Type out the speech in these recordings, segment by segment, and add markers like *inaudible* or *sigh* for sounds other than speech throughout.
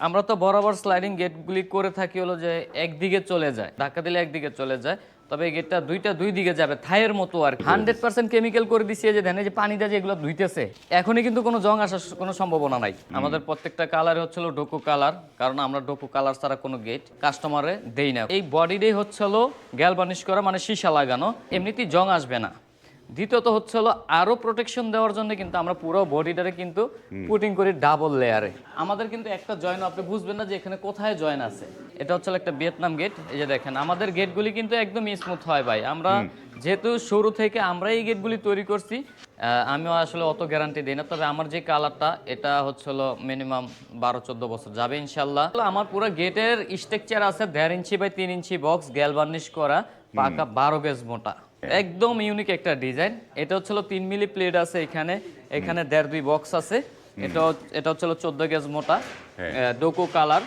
আমরা তো বরাবর স্লাইডিং গেটগুলি করে থাকি হলো যে একদিকে চলে যায় ধাক্কা দিলে একদিকে চলে যায় তবে এই গেটটা দুইটা দুই দিকে যাবে থাইয়ের মতো আর হান্ড্রেড পার্সেন্ট কেমিক্যাল করে দিচ্ছে যে ধ্যানে যে পানি দিয়ে যেগুলো ধুইতেছে এখনই কিন্তু কোনো জং আসার কোনো সম্ভাবনা নাই। আমাদের প্রত্যেকটা কালার হচ্ছিল ডোকো কালার কারণ আমরা ডোকো কালার ছাড়া কোনো গেট কাস্টমারে দেই না। এই বডিটাই হচ্ছিল গ্যাল বার্নিশ করা মানে সীসা লাগানো এমনিতেই জং আসবে না। দ্বিতীয়ত হচ্ছে হলো আরও প্রোটেকশন দেওয়ার জন্য কিন্তু আমরা পুরো বডিটারে কিন্তু পুটিং করি ডাবল লেয়ারে আমাদের কিন্তু একটা জয়েন আপনি বুঝবেন না যে এখানে কোথায় জয়েন আছে। এটা হচ্ছে একটা ভিয়েতনাম গেট এই যে দেখেন আমাদের গেটগুলি কিন্তু একদম স্মুথ হয় ভাই। আমরা যেহেতু শুরু থেকে আমরা এই গেটগুলি তৈরি করছি আমিও আসলে অত গ্যারান্টি দিই না তবে আমার যে কালারটা এটা হচ্ছে হলো মিনিমাম বারো চোদ্দ বছর যাবে ইনশাল্লাহ আমার পুরো গেটের স্ট্রাকচার আছে দেড় ইঞ্চি বাই তিন ইঞ্চি বক্স গ্যাল বার্নিশ করা পাকা বারো গেজ মোটা। একদম ইউনিক একটা ডিজাইন এটা হচ্ছিল তিন মিলি প্লেট আছে এখানে। এখানে দেড় দুই বক্স আছে। এটা এটা হচ্ছিল চোদ্দ গেজ মোটা ডোকো কালার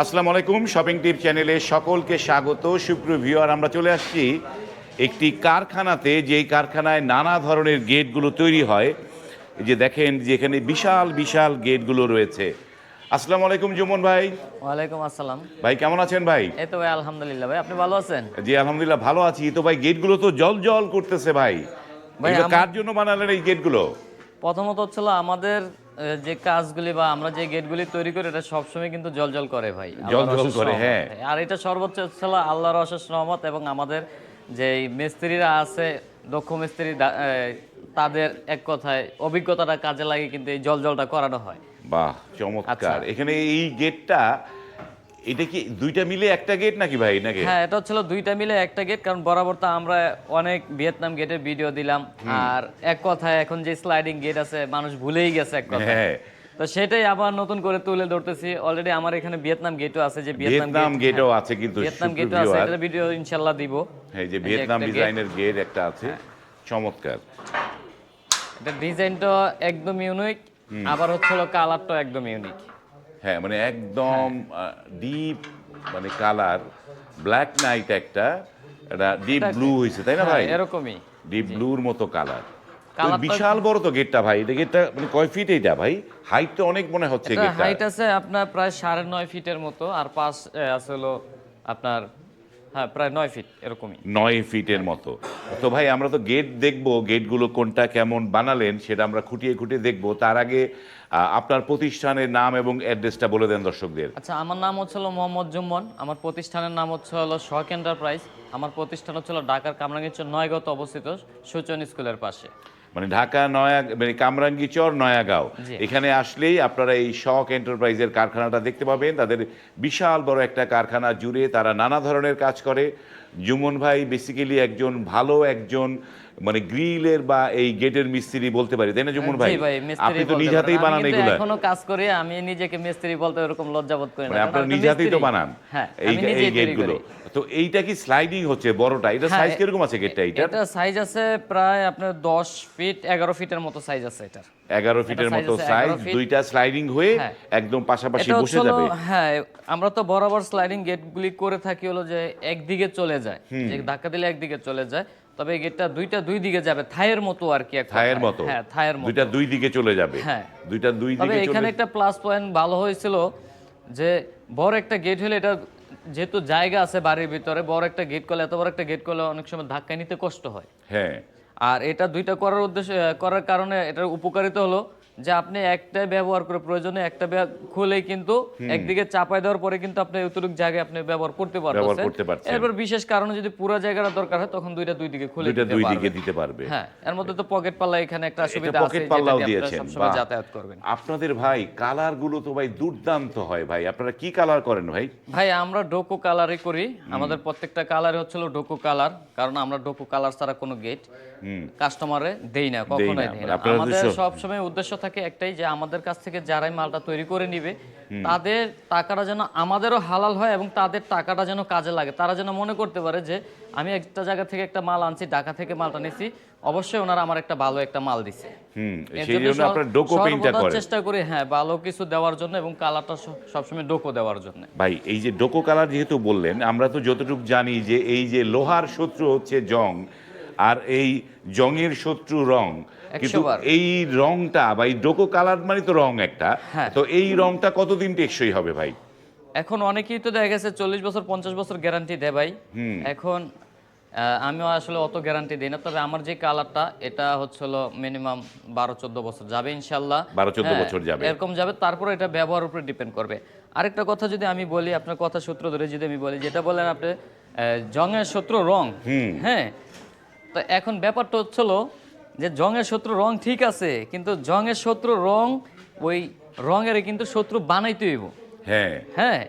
আসসালামু আলাইকুম শপিং টিপ চ্যানেলে সকলকে স্বাগত। সুপ্রিয় ভিউয়ার আমরা চলে আসছি একটি কারখানাতে যেই কারখানায় নানা ধরনের গেটগুলো তৈরি হয়। যে দেখেন যে এখানে বিশাল বিশাল গেটগুলো রয়েছে। আসসালামু আলাইকুম জুমন ভাই। ওয়ালাইকুম আসসালাম। ভাই কেমন আছেন ভাই? এই তো ভাই আলহামদুলিল্লাহ। ভাই আপনি ভালো আছেন? জি আলহামদুলিল্লাহ ভালো আছি। তো ভাই গেটগুলো তো জল জল করতেছে ভাই। ভাই, কার জন্য বানালেন এই গেটগুলো? প্রথমত হচ্ছিল আমাদের যে কাজগুলি বা আমরা যে গেটগুলি তৈরি করি এটা সবসময় কিন্তু জল জল করে ভাই। জল জল করে, হ্যাঁ। আর এটা সর্বোচ্চ হচ্ছিল আল্লাহর অশেষ রহমত এবং আমাদের যে মিস্ত্রিরা আছে দক্ষ মিস্ত্রি তাদের এক কথায় অভিজ্ঞতাটা কাজে লাগে কিন্তু এই জল জলটা করানো হয়। বাহ চমৎকার। আচ্ছা। এখানে এই গেটটা এটা কি দুইটা মিলে একটা গেট নাকি ভাই নাকি? হ্যাঁ এটা হচ্ছিল দুইটা মিলে একটা গেট কারণ বরাবর তো আমরা অনেক ভিয়েতনাম গেটের ভিডিও দিলাম। আর এক কথায় এখন যে স্লাইডিং গেট আছে মানুষ ভুলেই গেছে এক কথায়। হ্যাঁ। তো সেটাই আবার নতুন করে তুলে ধরতেছি। অলরেডি আমার এখানে ভিয়েতনাম গেটও আছে যে ভিয়েতনাম গেটও হ্যাঁ, আছে কিন্তু ভিয়েতনাম গেটও আছে। এটার ভিডিও ইনশাল্লাহ দিব। হ্যাঁ যে এই যে ভিয়েতনাম একটা ডিজাইনের গেট একটা আছে। চমৎকার। এটা ডিজাইনটা একদম ইউনিক আবার হচ্ছে হলো কালারটা একদম ইউনিক হ্যাঁ মানে একদম ডিপ মানে কালার ব্ল্যাক নাইট একটা এটা ডিপ ব্লু হয়েছে তাই না ভাই? হ্যাঁ, এরকমই ডিপ ব্লুর মতো কালার। বিশাল বড় তো গেটটা ভাই এটা গেটটা মানে কয় ফিট এইটা ভাই? হাইট তো অনেক মনে হচ্ছে এটা গেটটা হাইট আছে আপনার প্রায় সাড়ে নয় ফিটের মতো আর পাশ হলো আপনার হ্যাঁ প্রায় নয় ফিট এরকমই। নয় ফিটের মতো। তো ভাই আমরা তো গেট দেখব গেটগুলো কোনটা কেমন বানালেন সেটা আমরা খুঁটিয়ে খুঁটিয়ে দেখব। তার আগে আপনার প্রতিষ্ঠানের নাম এবং অ্যাড্রেসটা বলে দেন দর্শকদের। আচ্ছা আমার নাম হচ্ছে মোহাম্মদ জুম্মন। আমার প্রতিষ্ঠানের নাম হচ্ছে হলো শখ এন্টারপ্রাইজ। আমার প্রতিষ্ঠান হচ্ছে ঢাকার কামরাঙ্গীরচর নয়গত অবস্থিত সূচন স্কুলের পাশে। মানে ঢাকা নয়া মানে কামরাঙ্গীচর নয়াগাঁও। এখানে আসলেই আপনারা এই শখ এন্টারপ্রাইজের কারখানাটা দেখতে পাবেন। তাদের বিশাল বড় একটা কারখানা জুড়ে তারা নানা ধরনের কাজ করে। জুমন ভাই বেসিক্যালি একজন ভালো একজন মানে গ্রিলের বা এই গেটের মিস্ত্রি বলতে পারি তাই না জুমন ভাই? আপনি তো নিজ হাতেই বানান এগুলা। এখনও কাজ করি আমি নিজেকে মিস্ত্রি বলতে এরকম লজ্জাবোধ করি না। মানে তো নিজ হাতেই তো বানান হ্যাঁ এই এই গেটগুলো। তো এইটা কি স্লাইডিং হচ্ছে বড়টা? এটা হ্যাঁ, সাইজ কীরকম আছে গেটটা এইটার? এটা সাইজ আছে প্রায় আপনার দশ ফিট এগারো ফিটের মতো সাইজ আছে এটার। এগারো ফিটের মতো সাইজ দুইটা স্লাইডিং হয়ে হ্যাঁ। একদম পাশাপাশি বসে যাবে। হ্যাঁ আমরা তো বরাবর স্লাইডিং গেটগুলি করে থাকি হলো যে একদিকে চলে যায়। যে ধাক্কা দিলে একদিকে চলে যায়। তবে গেটটা দুইটা দুই দিকে যাবে থায়ের মতো আর কি একটা থায়ের মতো। হ্যাঁ থায়ের মতো। দুইটা দুই দিকে চলে যাবে। হ্যাঁ। দুইটা দুই তবে দিকে এখানে একটা প্লাস পয়েন্ট ভালো হয়েছিল যে বড় একটা গেট হলে এটা যেহেতু জায়গা আছে বাড়ির ভিতরে বড় একটা গেট করলে এত বড় একটা গেট করলে অনেক সময় ধাক্কা নিতে কষ্ট হয়। হ্যাঁ। আর এটা দুইটা করার উদ্দেশ্য করার কারণে এটার উপকারিতা হলো যে আপনি একটাই ব্যবহার করে প্রয়োজনে একটা খুলেই কিন্তু একদিকে চাপাই দেওয়ার পরে কিন্তু আপনি অতিরিক্ত জায়গায় আপনি ব্যবহার করতে পারবেন এরপর বিশেষ কারণে যদি পুরো জায়গাটা দরকার হয় তখন দুইটা দুই দিকে খুলে দুইটা দিতে দুই দিকে দিতে পারবে। হ্যাঁ এর মধ্যে তো পকেট পাল্লা এখানে একটা সুবিধা আছে পকেট পাল্লাও দিয়েছেন। যাতায়াত করবেন। আপনাদের ভাই কালারগুলো তো ভাই দুর্দান্ত হয় ভাই। আপনারা কি কালার করেন ভাই? ভাই আমরা ডোকো কালারই করি। আমাদের প্রত্যেকটা কালার হচ্ছিল ডোকো কালার কারণ আমরা ডোকো কালার ছাড়া কোনো গেট কাস্টমারে দেই না কখনোই। দেই না। আমাদের উদ্দেশ্য? সবসময় উদ্দেশ্য থাকে একটাই যে আমাদের কাছ থেকে যারাই মালটা তৈরি করে নিবে তাদের টাকাটা যেন আমাদেরও হালাল হয় এবং তাদের টাকাটা যেন কাজে লাগে। তারা যেন মনে করতে পারে যে আমি একটা জায়গা থেকে একটা মাল আনছি ঢাকা থেকে মালটা নিছি অবশ্যই ওনারা আমার একটা ভালো একটা মাল দিছে। চেষ্টা করি হ্যাঁ ভালো কিছু দেওয়ার জন্য এবং কালারটা সবসময় ডোকো দেওয়ার জন্য। ভাই এই যে ডোকো কালার যেহেতু বললেন আমরা তো যতটুকু জানি যে এই যে লোহার শত্রু হচ্ছে জং আর এই জংয়ের শত্রু রং কিন্তু বার। এই রংটা বা এই ডোকো কালার মানে তো রং একটা। হ্যাঁ। তো এই রংটা কতদিন টেকসই হবে ভাই? এখন অনেকেই তো দেখা গেছে চল্লিশ বছর পঞ্চাশ বছর গ্যারান্টি দেয় ভাই। এখন আমিও আসলে অত গ্যারান্টি দিই না তবে আমার যে কালারটা এটা হচ্ছিল মিনিমাম বারো চোদ্দ বছর যাবে ইনশাল্লাহ 12 হ্যাঁ, বছর যাবে। এরকম যাবে তারপর এটা ব্যবহার উপরে ডিপেন্ড করবে। আরেকটা কথা যদি আমি বলি আপনার কথা সূত্র ধরে যদি আমি বলি যেটা বলেন আপনি জংয়ের শত্রু রং। হ্যাঁ তো এখন ব্যাপারটা হচ্ছিল যে জংয়ের শত্রু রং ঠিক আছে কিন্তু জংয়ের শত্রু রং ওই রঙের কিন্তু শত্রু বানাইতে হইব। হ্যাঁ। হ্যাঁ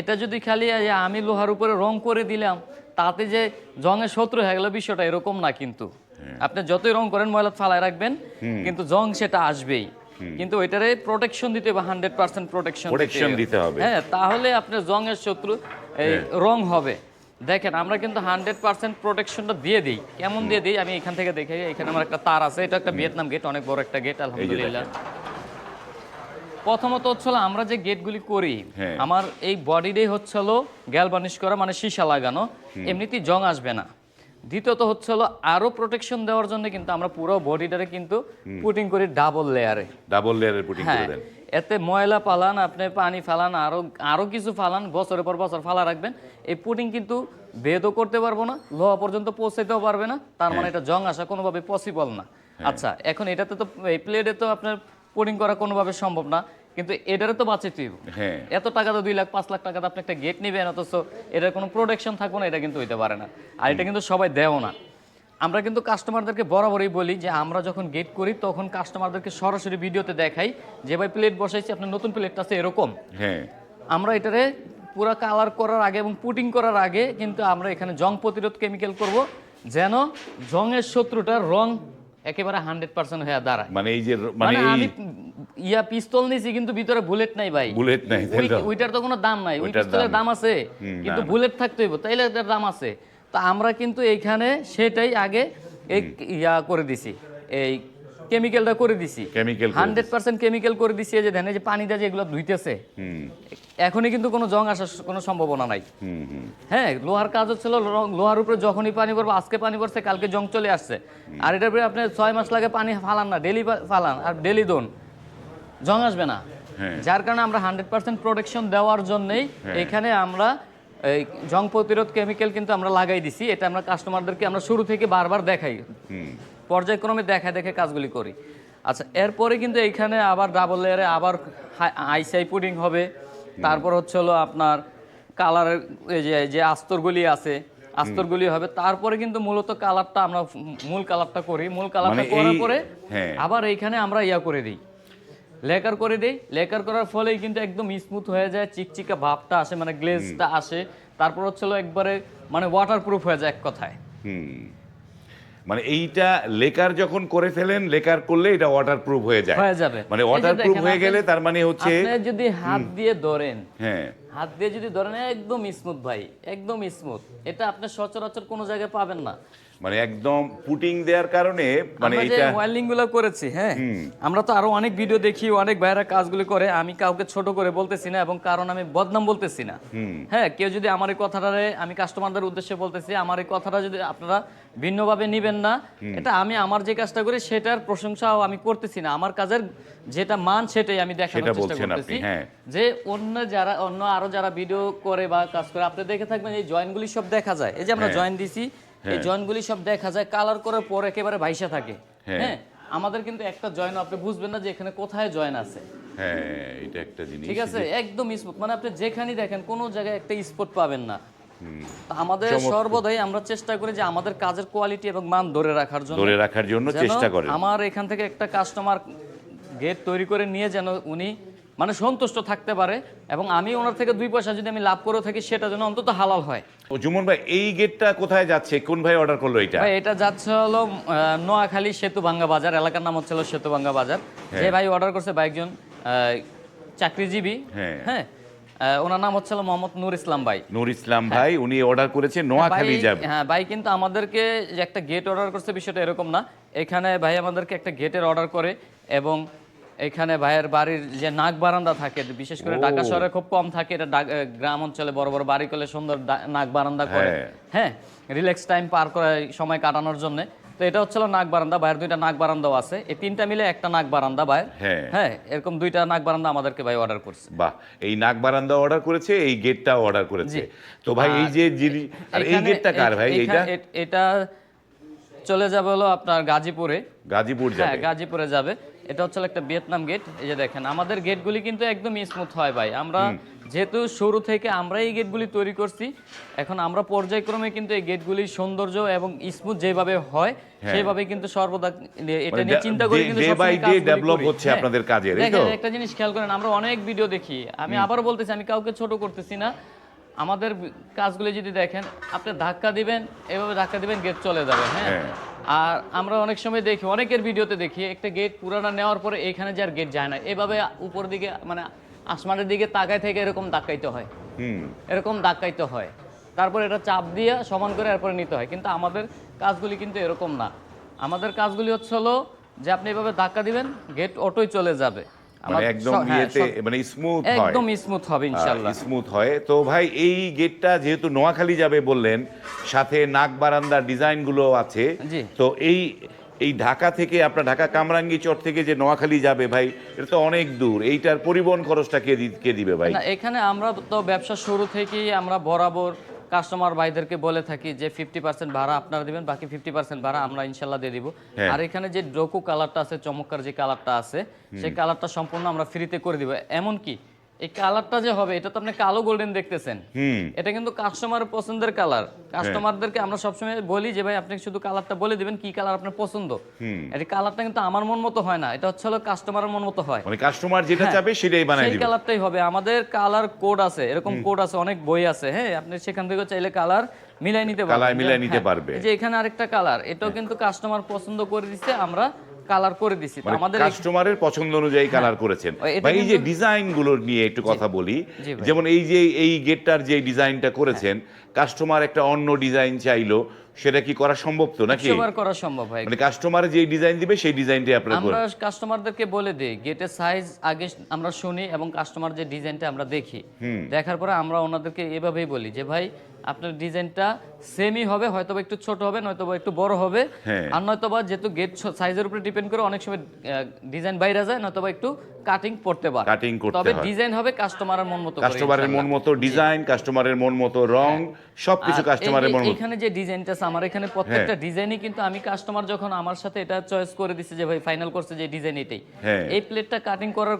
এটা যদি খালি আমি লোহার উপরে রং করে দিলাম তাতে যে জংয়ের শত্রু হয়ে গেল বিষয়টা এরকম না কিন্তু। আপনি যতই রং করেন ময়লা ফালায় রাখবেন কিন্তু জং সেটা আসবেই। কিন্তু ওইটারে প্রোটেকশন দিতে হবে হান্ড্রেড পার্সেন্ট প্রোটেকশন দিতে হবে। হ্যাঁ তাহলে আপনার জংয়ের শত্রু এই রং হবে। দেখেন আমরা কিন্তু হান্ড্রেড পার্সেন্ট প্রোটেকশনটা দিয়ে দিই। কেমন দিয়ে দিই? আমি এখান থেকে দেখে এখানে আমার একটা তার আছে এটা একটা ভিয়েতনাম গেট অনেক বড় একটা গেট আলহামদুলিল্লাহ। প্রথমত হচ্ছিল আমরা যে গেটগুলি করি হ্যাঁ। আমার এই বডিটাই হচ্ছিল গ্যালবানিশ করা মানে সীসা লাগানো এমনিতেই জং আসবে না। দ্বিতীয়ত হচ্ছিল আরও প্রোটেকশন দেওয়ার জন্য কিন্তু আমরা পুরো বডিটারে কিন্তু পুটিং করি ডাবল লেয়ারে ডাবল লেয়ারের পুটিং করে হ্যাঁ। দেন। এতে ময়লা পালান আপনি পানি ফালান আরও আরও কিছু ফালান বছরের পর বছর ফালা রাখবেন। এই পুটিং কিন্তু বেদও করতে পারব না লোহা পর্যন্ত পৌঁছাইতেও পারবে না তার মানে এটা জং আসা কোনোভাবে পসিবল না। আচ্ছা এখন এটাতে তো এই প্লেটে তো আপনার পুটিং করা কোনোভাবে সম্ভব না কিন্তু এটারে তো বাঁচাইতে। হ্যাঁ। এত টাকা তো দুই লাখ পাঁচ লাখ টাকাতে আপনি একটা গেট নেবেন অথচ এটার কোনো প্রোডাকশন থাকবে না এটা কিন্তু হইতে পারে না। আর এটা কিন্তু সবাই দেও না। আমরা কিন্তু কাস্টমারদেরকে বরাবরই বলি যে আমরা যখন গেট করি তখন কাস্টমারদেরকে সরাসরি ভিডিওতে দেখাই যে ভাই প্লেট বসাইছি আপনার নতুন প্লেটটা আছে এরকম। হ্যাঁ। আমরা এটারে পুরা কালার করার আগে এবং পুটিং করার আগে কিন্তু আমরা এখানে জং প্রতিরোধ কেমিক্যাল করব যেন জংয়ের শত্রুটার রং একেবারে হান্ড্রেড পার্সেন্ট হয়ে দাঁড়ায়। মানে এই যে মানে মানে আমি ইয়া পিস্তল নিছি কিন্তু ভিতরে বুলেট নাই ভাই। বুলেট নাই? ওইটার তো কোনো দাম নাই ওই ওইটার পিস্তলের দাম দাম আছে কিন্তু বুলেট থাকতে হইব তাইলে এটার দাম আছে। তা আমরা কিন্তু এইখানে সেটাই আগে এই ইয়া করে দিছি এই কেমিক্যালটা করে দিছি। করে হান্ড্রেড পার্সেন্ট কেমিক্যাল করে দিছি যে ধানে যে পানিটা যেগুলো ধুইতেছে। এখনই কিন্তু কোনো জং আসার কোনো সম্ভাবনা নাই। হ্যাঁ লোহার কাজ হচ্ছিল লোহার উপরে যখনই পানি পড়বে আজকে পানি পড়ছে কালকে জং চলে আসছে। আর এটার উপরে আপনি ছয় মাস লাগে পানি ফালান না ডেলি ফালান আর ডেলি দোন। জং আসবে না। হ্যাঁ। যার কারণে আমরা হান্ড্রেড পার্সেন্ট প্রোটেকশন দেওয়ার জন্যই এখানে আমরা এই জং প্রতিরোধ কেমিক্যাল কিন্তু আমরা লাগাই দিছি এটা আমরা কাস্টমারদেরকে আমরা শুরু থেকে বারবার দেখাই। পর্যায়ক্রমে দেখা দেখে কাজগুলি করি। আচ্ছা এরপরে কিন্তু এইখানে আবার ডাবল লেয়ারে আবার আইসিআই পুডিং হবে। তারপর হচ্ছে হলো আপনার কালারের এই যে যে আস্তরগুলি আছে আস্তরগুলি হবে। তারপরে কিন্তু মূলত কালারটা আমরা মূল কালারটা করি। মূল কালারটা মানে করার পরে হ্যাঁ। আবার এইখানে আমরা ইয়া করে দিই। লেকার করে দিই। লেকার করার ফলেই কিন্তু একদম স্মুথ হয়ে যায় চিকচিকা ভাবটা আসে মানে গ্লেজটা আসে। তারপর হচ্ছে একবারে মানে ওয়াটারপ্রুফ হয়ে যায় এক কথায়। হুম। মানে এইটা লেকার যখন করে ফেলেন লেকার করলে এটা ওয়াটারপ্রুফ হয়ে যায়। হয়ে যাবে। মানে ওয়াটারপ্রুফ হয়ে গেলে তার মানে হচ্ছে আপনি যদি হাত দিয়ে ধরেন হ্যাঁ। হাত দিয়ে যদি ধরেন একদম স্মুথ ভাই একদম স্মুথ এটা আপনি সচরাচর কোনো জায়গায় পাবেন না। মানে একদম পুটিং দেওয়ার কারণে মানে এটা ওয়েল্ডিংগুলো করেছি হ্যাঁ? আমরা তো আরও অনেক ভিডিও দেখি অনেক ভাইরা কাজগুলো করে আমি কাউকে ছোট করে বলতেছি না এবং কারণ আমি বদনাম বলতেছি না। হ্যাঁ কেউ যদি আমার এই কথাটারে আমি কাস্টমারদের উদ্দেশ্যে বলতেছি আমার এই কথাটা যদি আপনারা ভিন্নভাবে নিবেন না এটা আমি আমার যে কাজটা করি সেটার প্রশংসাও আমি করতেছি না। আমার কাজের যেটা মান সেটাই আমি দেখানোর চেষ্টা করতেছি হ্যাঁ। যে অন্য যারা অন্য আরও যারা ভিডিও করে বা কাজ করে আপনি দেখে থাকবেন এই জয়েন্টগুলি সব দেখা যায়। এই যে আমরা হ্যাঁ। জয়েন্ট দিছি এই জয়েন্টগুলি সব দেখা যায় কালার করার পর একেবারে ভাইসা থাকে। হ্যাঁ। হ্যাঁ? আমাদের কিন্তু একটা জয়েন আপনি বুঝবেন না যে এখানে কোথায় জয়েন আছে। হ্যাঁ এটা একটা জিনিস। ঠিক আছে? একদম স্মুথ মানে আপনি যেখানেই দেখেন কোনো জায়গায় একটা স্পট পাবেন না। আমাদের সর্বদাই আমরা চেষ্টা করি যে আমাদের কাজের কোয়ালিটি এবং মান ধরে রাখার জন্য। ধরে রাখার জন্য চেষ্টা আমার এখান থেকে একটা কাস্টমার গেট তৈরি করে নিয়ে যেন উনি মানে সন্তুষ্ট থাকতে পারে এবং আমি ওনার থেকে দুই পয়সা যদি আমি লাভ করে থাকি সেটা যেন অন্তত হালাল হয়। ও জুমন ভাই এই গেটটা কোথায় যাচ্ছে? কোন ভাই অর্ডার করল এটা ভাই এটা যাচ্ছে হলো আহ, নোয়াখালী সেতুভাঙ্গা বাজার এলাকার নাম হচ্ছে হলো সেতুভাঙ্গা বাজার। যে ভাই অর্ডার করছে ভাই একজন আহ, চাকরিজীবী হ্যাঁ। হ্যাঁ আহ, ওনার নাম হচ্ছে মোহাম্মদ নূর ইসলাম ভাই। নূর ইসলাম ভাই উনি অর্ডার করেছে নোয়াখালী ভাই- যাবে। হ্যাঁ ভাই কিন্তু আমাদেরকে যে একটা গেট অর্ডার করছে বিষয়টা এরকম না। এখানে ভাই আমাদেরকে একটা গেটের অর্ডার করে এবং এখানে ভাইয়ের বাড়ির যে নাক বারান্দা থাকে বিশেষ করে ঢাকা শহরে খুব কম থাকে এটা গ্রাম অঞ্চলে বড় বড় বাড়ি করলে সুন্দর নাক বারান্দা করে। হ্যাঁ। হ্যাঁ রিল্যাক্স টাইম পার করে সময় কাটানোর জন্য। তো এটা হচ্ছে হলো নাক বারান্দা বাইরের দুইটা নাক বারান্দাও আছে। এই তিনটা মিলে একটা নাক বারান্দা বাইর হ্যাঁ। হ্যাঁ এরকম দুইটা নাক বারান্দা আমাদেরকে ভাই অর্ডার করছে। বাহ এই নাক বারান্দা অর্ডার করেছে এই গেটটা অর্ডার করেছে। তো ভাই এই যে আর এই গেটটা কার ভাই এইটা? এটা চলে যাবে হলো আপনার গাজীপুরে। গাজীপুর হ্যাঁ যাবে গাজীপুরে যাবে। এটা হচ্ছে একটা ভিয়েতনাম গেট এই যে দেখেন আমাদের গেটগুলি কিন্তু একদম স্মুথ হয় ভাই আমরা যেহেতু শুরু থেকে আমরা এই গেটগুলি তৈরি করছি এখন আমরা পর্যায়ক্রমে কিন্তু এই গেটগুলির সৌন্দর্য এবং স্মুথ যেভাবে হয় হ্যাঁ। সেভাবে কিন্তু সর্বদা এটা মানে নিয়ে চিন্তা করে কিন্তু করি। হচ্ছে হ্যাঁ। আপনাদের কাজের? একটা জিনিস খেয়াল করেন আমরা অনেক ভিডিও দেখি আমি আবারও বলতেছি আমি কাউকে ছোট করতেছি না আমাদের কাজগুলি যদি দেখেন আপনি ধাক্কা দিবেন এভাবে ধাক্কা দিবেন গেট চলে যাবে হ্যাঁ হ্যাঁ। আর আমরা অনেক সময় দেখি অনেকের ভিডিওতে দেখি একটা গেট পুরানা নেওয়ার পরে এখানে যে আর গেট যায় না। এভাবে উপর দিকে মানে আসমানের দিকে তাকায় থেকে এরকম ধাক্কাইতে হয়। এরকম ধাক্কাইতে হয়। তারপর এটা চাপ দিয়ে সমান করে এরপরে নিতে হয়। কিন্তু আমাদের কাজগুলি কিন্তু এরকম না। আমাদের কাজগুলি হচ্ছে হলো যে আপনি এভাবে ধাক্কা দিবেন গেট অটোই চলে যাবে। মানে একদম হ্যাঁ, ইয়েতে মানে স্মুথ হয়। একদম স্মুথ হবে ইনশাল্লাহ স্মুথ হয়। তো ভাই এই গেটটা যেহেতু নোয়াখালী যাবে বললেন সাথে নাক বারান্দার ডিজাইনগুলো আছে তো এই এই ঢাকা থেকে আপনার ঢাকা কামরাঙ্গি চর থেকে যে নোয়াখালী যাবে ভাই এটা তো অনেক দূর। এইটার পরিবহন খরচটা কে কে দিবে ভাই? না এখানে আমরা তো ব্যবসা শুরু থেকেই আমরা বরাবর কাস্টমার ভাইদেরকে বলে থাকি যে ফিফটি পার্সেন্ট ভাড়া আপনারা দিবেন বাকি ফিফটি পার্সেন্ট ভাড়া আমরা ইনশাল্লাহ দিয়ে দিব। হ্যাঁ। আর এখানে যে ডোকু কালারটা আছে চমৎকার যে কালারটা আছে সেই কালারটা সম্পূর্ণ আমরা ফ্রিতে করে দিব। এমন কি এই কালারটা যে হবে এটা তো আপনি কালো গোল্ডেন দেখতেছেন। এটা কিন্তু কাস্টমার পছন্দের কালার। কাস্টমারদেরকে আমরা সবসময় বলি যে ভাই আপনি শুধু কালারটা বলে দিবেন কি কালার আপনার পছন্দ? এই কালারটা কিন্তু আমার মন মতো হয় না এটা হচ্ছে হলো কাস্টমারের মন মতো হয়। মানে কাস্টমার যেটা হ্যাঁ, চাবে সেটাই বানাই সেই দিবে। কালারটাই হবে। আমাদের কালার কোড আছে এরকম কোড আছে অনেক বই আছে হ্যাঁ আপনি সেখান থেকে চাইলে কালার মিলাই নিতে পারবেন। Colour মিলাই নিতে হ্যাঁ, পারবে। এই যে এখানে আরেকটা কালার এটাও কিন্তু কাস্টমার পছন্দ করে দিচ্ছে আমরা কালার করে দিছি মানে আমাদের হ্যাঁ। কাস্টমারের পছন্দ অনুযায়ী কালার করেছেন। ভাই এই যে ডিজাইনগুলো নিয়ে একটু কথা বলি যেমন এই যে এই গেটটার যে ডিজাইনটা করেছেন কাস্টমার একটা অন্য ডিজাইন চাইলো সেটা কি করা সম্ভব তো নাকি? একশোবার করা সম্ভব হয়। মানে কাস্টমার যে ডিজাইন দিবে সেই ডিজাইনটাই আপনারা আমরা করেন। কাস্টমারদেরকে বলে দিই গেটের সাইজ আগে আমরা শুনি এবং কাস্টমার যে ডিজাইনটা আমরা দেখি। দেখার পরে আমরা ওনাদেরকে এভাবেই বলি যে ভাই আপনার ডিজাইনটা সেমই হবে হয়তো একটু ছোট হবে নয়তো বা একটু বড় হবে। হ্যাঁ। আর নয়তো বা যেহেতু গেট সাইজের উপরে ডিপেন্ড করে অনেক সময় ডিজাইন বাইরে যায় নয়তো একটু কাটিং করতে পারে। Cutting করতে তবে ডিজাইন হবে কাস্টমারের মন মতো কাস্টমারের মন মতো ডিজাইন কাস্টমারের মন মতো রং সবকিছু কাস্টমারের মন মতো। এখানে যে ডিজাইনটা আছে আমার এখানে প্রত্যেকটা হ্যাঁ। ডিজাইনই কিন্তু আমি কাস্টমার যখন আমার সাথে এটা চয়েস করে দিছে যে ভাই ফাইনাল করছে যে ডিজাইন এটাই। হ্যাঁ। এই প্লেটটা কাটিং করার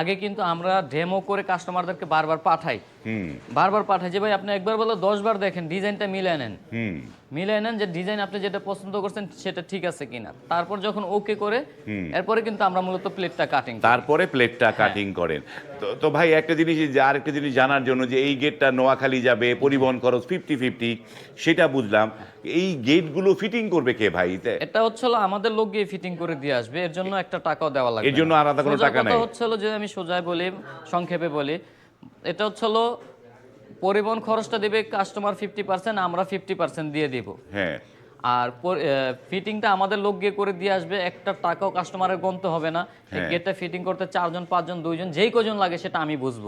আগে কিন্তু আমরা ডেমো করে কাস্টমারদেরকে বারবার পাঠাই। বারবার পাঠাই যে ভাই আপনি একবার বলে দশ বার দেখেন ডিজাইনটা মিলে নেন। হুম। মিলে নেন যে ডিজাইন আপনি যেটা পছন্দ করছেন সেটা ঠিক আছে কিনা। তারপর যখন ওকে করে এরপরে কিন্তু আমরা মূলত প্লেটটা কাটিং তারপরে প্লেটটা হ্যাঁ। কাটিং করেন। তো ভাই একটা জিনিস যে আরেকটা জিনিস জানার জন্য যে এই গেটটা নোয়াখালী যাবে পরিবহন খরচ ফিফটি ফিফটি সেটা বুঝলাম। এই গেটগুলো ফিটিং করবে কে ভাই? এটা হচ্ছে আমাদের লোক গিয়ে ফিটিং করে দিয়ে আসবে এর জন্য একটা টাকাও দেওয়া লাগবে এর জন্য আলাদা কোনো টাকা নাই? হচ্ছে হলো যে আমি সোজায় বলি সংক্ষেপে বলি এটা হচ্ছে হলো পরিবহন খরচটা দেবে কাস্টমার ফিফটি পার্সেন্ট আমরা ফিফটি পার্সেন্ট দিয়ে দিব। হ্যাঁ। আর ফিটিংটা আমাদের লোক গিয়ে করে দিয়ে আসবে একটা টাকাও কাস্টমারের গন্তে হবে না। হ্যাঁ। গেটটা ফিটিং করতে চারজন পাঁচজন দুইজন যেই কজন লাগে সেটা আমি বুঝব।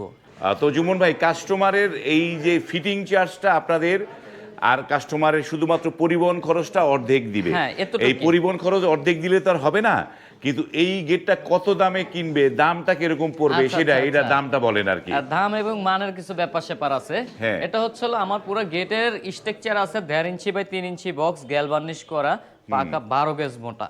তো জুমন ভাই কাস্টমারের এই যে ফিটিং চার্জটা আপনাদের আর কাস্টমারের শুধুমাত্র পরিবহন খরচটা অর্ধেক দিবে। হ্যাঁ। এই পরিবহন খরচ অর্ধেক দিলে তো আর হবে না? কিন্তু এই গেটটা কত দামে কিনবে? দামটা কীরকম পড়বে? আচ্ছা, সেটা আচ্ছা, এটা আচ্ছা। দামটা বলেন আর কি। দাম এবং মানের কিছু ব্যাপার স্যাপার আছে। হ্যাঁ। এটা হচ্ছে আমার পুরো গেটের স্ট্রাকচার আছে দেড় ইঞ্চি বাই তিন ইঞ্চি বক্স গ্যালভার্নিশ করা পাকা বারো গেজ মোটা।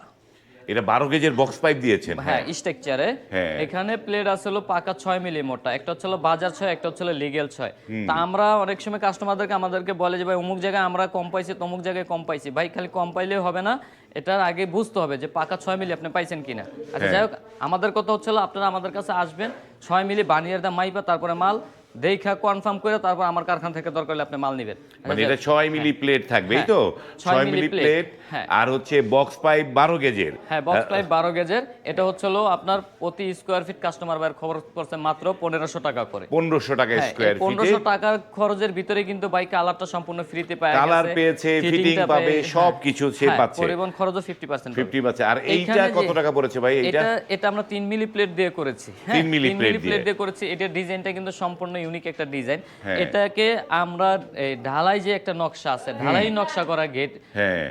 এটা বারো গেজের বক্স পাইপ দিয়েছেন হ্যাঁ স্ট্রাকচারে হ্যাঁ। এখানে প্লেট আছে হলো পাকা ছয় মিলি মোটা একটা হচ্ছে বাজার ছয় একটা হচ্ছে হলো লিগেল ছয়। তা আমরা অনেক সময় কাস্টমারদেরকে আমাদেরকে বলে যে ভাই অমুক জায়গায় আমরা কম পাইছি তমুক জায়গায় কম পাইছি। ভাই খালি কম হবে না এটার আগে বুঝতে হবে যে পাকা ছয় মিলি আপনি পাইছেন কিনা। আচ্ছা হ্যাঁ। যাই হোক আমাদের কথা হচ্ছে আপনারা আমাদের কাছে আসবেন ছয় মিলি বানিয়ে দাম তারপরে মাল দেখা কনফার্ম করে তারপর আমার কারখানা থেকে দরকার হলে আপনি মাল নেবেন। মানে এটা ছয় মিলি প্লেট থাকবে হ্যাঁ, তো? ছয় মিলি প্লেট হ্যাঁ। আর হচ্ছে বক্স পাইপ বারো গেজের হ্যাঁ বক্স পাইপ বারো গেজের এটা হচ্ছে হলো আপনার প্রতি স্কোয়ার ফিট কাস্টমার বাইর খবর করছে মাত্র পনেরোশো টাকা করে। পনেরোশো টাকা হ্যাঁ, স্কোয়ার ফিটে পনেরোশো টাকার খরচের ভিতরে কিন্তু বাইক কালারটা সম্পূর্ণ ফ্রিতে পায় কালার পেয়েছে ফিটিং পাবে সব কিছু সে পাচ্ছে। পরিবহন খরচও ফিফটি পার্সেন্ট ফিফটি পাচ্ছে। আর এইটা কত টাকা পড়েছে ভাই এটা এটা আমরা তিন মিলি প্লেট দিয়ে করেছি। হ্যাঁ, তিন মিলি প্লেট দিয়ে। করেছি। এটার ডিজাইনটা কিন্তু সম্পূর্ণ ইউনিক একটা ডিজাইন হ্যাঁ। এটাকে আমরা ঢালাই যে একটা নকশা আছে ঢালাই নকশা করা গেট হ্যাঁ।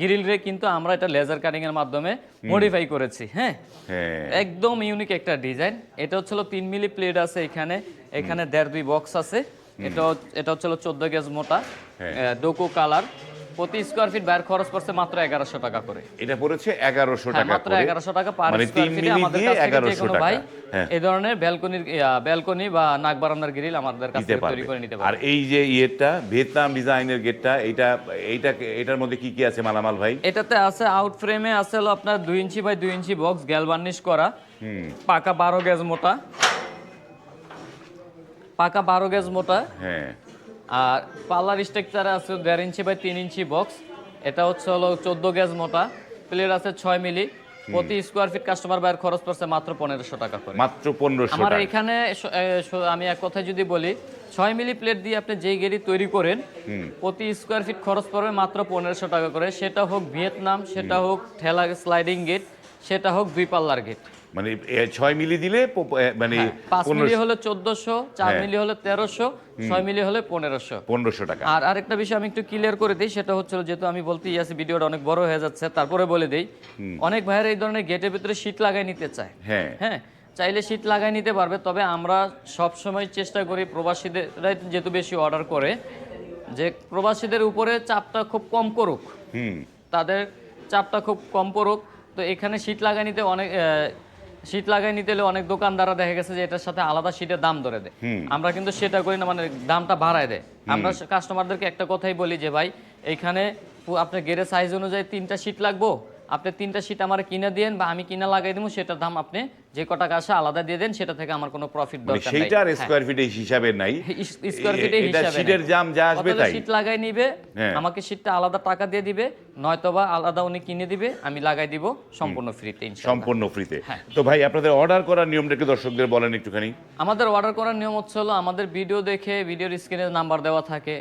গ্রিল কিন্তু আমরা এটা লেজার কাটিং এর মাধ্যমে মডিফাই করেছি হ্যাঁ? হ্যাঁ। একদম ইউনিক একটা ডিজাইন এটা হচ্ছিল তিন মিলি প্লেট আছে এখানে। এখানে দেড় দুই বক্স আছে। এটা এটা হচ্ছিল চোদ্দ গেজ মোটা। হ্যাঁ। ডোকো কালার প্রতি স্কোয়ার ফিট খরচ পড়ছে মাত্র এগারোশো টাকা করে। এটা পড়েছে এগারোশো হ্যাঁ, টাকা মাত্র এগারোশো টাকা পার স্কোয়ার ফিটে আমাদের কাছ থেকে যে কোনো ভাই হ্যাঁ। এই ধরনের ব্যালকনির ব্যালকনি বা নাক বারান্দার গ্রিল আমাদের কাছ থেকে তৈরি করে নিতে আর এই যে ইয়েটা ভিয়েতনাম ডিজাইনের গেটটা এইটা এইটা এটার মধ্যে কি কি আছে মালামাল ভাই? এটাতে আছে আউট ফ্রেমে আছে হলো আপনার দুই ইঞ্চি বাই দুই ইঞ্চি বক্স গ্যালভার্নিশ করা। হুম। পাকা বারো গেজ মোটা। পাকা বারো গেজ মোটা। হ্যাঁ। আর পার্লার স্ট্রাকচারে আছে দেড় ইঞ্চি বাই তিন ইঞ্চি বক্স এটা হচ্ছে হলো চোদ্দ গেজ মোটা প্লেট আছে ছয় মিলি প্রতি স্কোয়ার ফিট কাস্টমার বাইর খরচ পড়ছে মাত্র পনেরোশো টাকা করে। মাত্র পনেরোশো আমার এখানে আমি এক কথায় যদি বলি ছয় মিলি প্লেট দিয়ে আপনি যেই গেড়ি তৈরি করেন প্রতি স্কোয়ার ফিট খরচ পড়বে মাত্র পনেরোশো টাকা করে। সেটা হোক ভিয়েতনাম সেটা হোক ঠেলা স্লাইডিং গেট সেটা হোক দুই পাল্লার গেট মানে ছয় মিলি দিলে মানে পাঁচ মিলি হলে চোদ্দশো চার হ্যাঁ। মিলি হলে তেরোশো ছয় মিলি হলে পনেরোশো। পনেরোশো টাকা। আর আরেকটা বিষয় আমি একটু ক্লিয়ার করে দিই সেটা হচ্ছিল যেহেতু আমি বলতে আছি ভিডিওটা অনেক বড় হয়ে যাচ্ছে তারপরে বলে দিই অনেক ভাইয়ের এই ধরনের গেটের ভিতরে শীত লাগাই নিতে চায়। হ্যাঁ। হ্যাঁ চাইলে শীত লাগাই নিতে পারবে তবে আমরা সব সময় চেষ্টা করি প্রবাসীদের যেহেতু বেশি অর্ডার করে যে প্রবাসীদের উপরে চাপটা খুব কম করুক। হুম। তাদের চাপটা খুব কম পড়ুক তো এখানে শীত লাগাই নিতে অনেক শীত লাগাই নিতে হলে অনেক দোকানদাররা দেখা গেছে যে এটার সাথে আলাদা শীটের দাম ধরে দেয়। আমরা কিন্তু সেটা করি না মানে দামটা বাড়ায় দেয়। আমরা কাস্টমারদেরকে একটা কথাই বলি যে ভাই এখানে আপনার গেড়ে সাইজ অনুযায়ী তিনটা শীট লাগবো। আপনি তিনটা শীট আমার কিনে দিয়েন বা আমি কিনা লাগাই দেবো সেটার দাম আপনি যে ক টাকা আসে আলাদা দিয়ে দেন সেটা থেকে আমার কোনো প্রফিট মানে দরকার নেই। সেইটা আর স্কোয়ার ফিটে হিসাবে নাই। *laughs* স্কোয়ার ফিটে হিসাবে শীটের। দাম যা আসবে তাই। শীট লাগাই নিবে হ্যাঁ। আমাকে শীটটা আলাদা টাকা দিয়ে দিবে নয়তোবা আলাদা উনি কিনে দিবে আমি লাগাই দিব সম্পূর্ণ ফ্রিতে ইনশাআল্লাহ। সম্পূর্ণ ফ্রিতে হ্যাঁ। তো ভাই আপনাদের অর্ডার করার নিয়মটা একটু দর্শকদের বলেন একটুখানি। আমাদের অর্ডার করার নিয়ম হচ্ছে হলো আমাদের ভিডিও দেখে ভিডিওর স্ক্রিনে নাম্বার দেওয়া থাকে।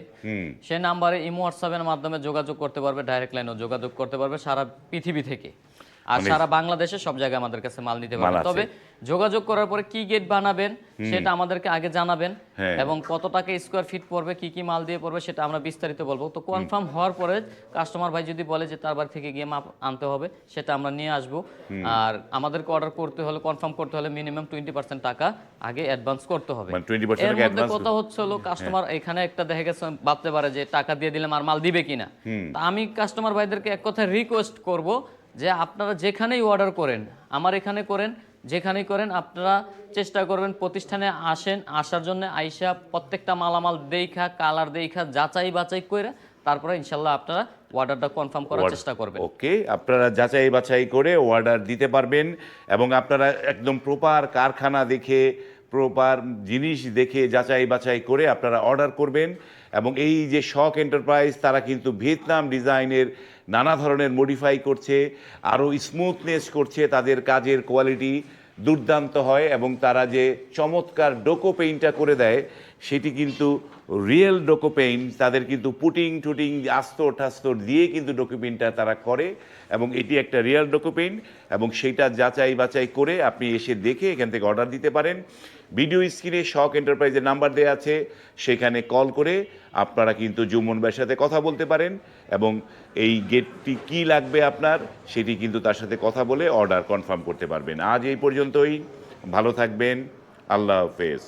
সেই নাম্বারে ইমো হোয়াটসঅ্যাপের মাধ্যমে যোগাযোগ করতে পারবে ডাইরেক্ট লাইনেও যোগাযোগ করতে পারবে সারা পৃথিবী থেকে। আর সারা বাংলাদেশে সব জায়গায় আমাদের কাছে মাল নিতে মানে মাল পারবে আছে। তবে যোগাযোগ করার পরে কি গেট বানাবেন সেটা আমাদেরকে আগে জানাবেন হ্যাঁ। এবং কত টাকা স্কোয়ার ফিট পড়বে কি কি মাল দিয়ে পড়বে সেটা আমরা বিস্তারিত বলব। তো কনফার্ম হওয়ার পরে কাস্টমার ভাই যদি বলে যে তার বাড়ি থেকে গিয়ে মাপ আনতে হবে সেটা আমরা নিয়ে আসব। আর আমাদেরকে অর্ডার করতে হলে কনফার্ম করতে হলে মিনিমাম টোয়েন্টি পার্সেন্ট টাকা আগে অ্যাডভান্স করতে হবে। মানে 20% এর মধ্যে কথা হচ্ছে হলো কাস্টমার এখানে একটা দেখা গেছে ভাবতে পারে যে টাকা দিয়ে দিলাম আর মাল দিবে কিনা। তা আমি কাস্টমার ভাইদেরকে এক কথা রিকোয়েস্ট করব যে আপনারা যেখানেই অর্ডার করেন আমার এখানে করেন যেখানেই করেন আপনারা চেষ্টা করবেন প্রতিষ্ঠানে আসেন আসার জন্য আইসা প্রত্যেকটা মালামাল দেখা কালার দেখা যাচাই বাছাই করে তারপরে ইনশাল্লাহ আপনারা অর্ডারটা কনফার্ম করার চেষ্টা করবেন। ওকে আপনারা যাচাই বাছাই করে অর্ডার দিতে পারবেন এবং আপনারা একদম প্রপার কারখানা দেখে প্রপার জিনিস দেখে যাচাই বাছাই করে আপনারা অর্ডার করবেন এবং এই যে শখ এন্টারপ্রাইজ তারা কিন্তু ভিয়েতনাম ডিজাইনের নানা ধরনের মডিফাই করছে আরও স্মুথনেস করছে, তাদের কাজের কোয়ালিটি দুর্দান্ত হয় এবং তারা যে চমৎকার ডোকো পেইন্টটা করে দেয় সেটি কিন্তু রিয়েল ডোকো পেইন্ট তাদের কিন্তু পুটিং টুটিং আস্তর টাস্তর দিয়ে কিন্তু ডোকো পেইন্টটা তারা করে, এবং এটি একটা রিয়েল ডোকো পেইন্ট এবং সেইটা যাচাই বাছাই করে আপনি এসে দেখে এখান থেকে অর্ডার দিতে পারেন। ভিডিও স্ক্রিনে শখ এন্টারপ্রাইজের নাম্বার দেওয়া আছে, সেখানে কল করে আপনারা কিন্তু জুমন ভাইয়ের সাথে কথা বলতে পারেন, এবং এই গেটটি কি লাগবে আপনার, সেটি কিন্তু তার সাথে কথা বলে অর্ডার কনফার্ম করতে পারবেন। আজ এই পর্যন্তই, ভালো থাকবেন, আল্লাহ হাফেজ।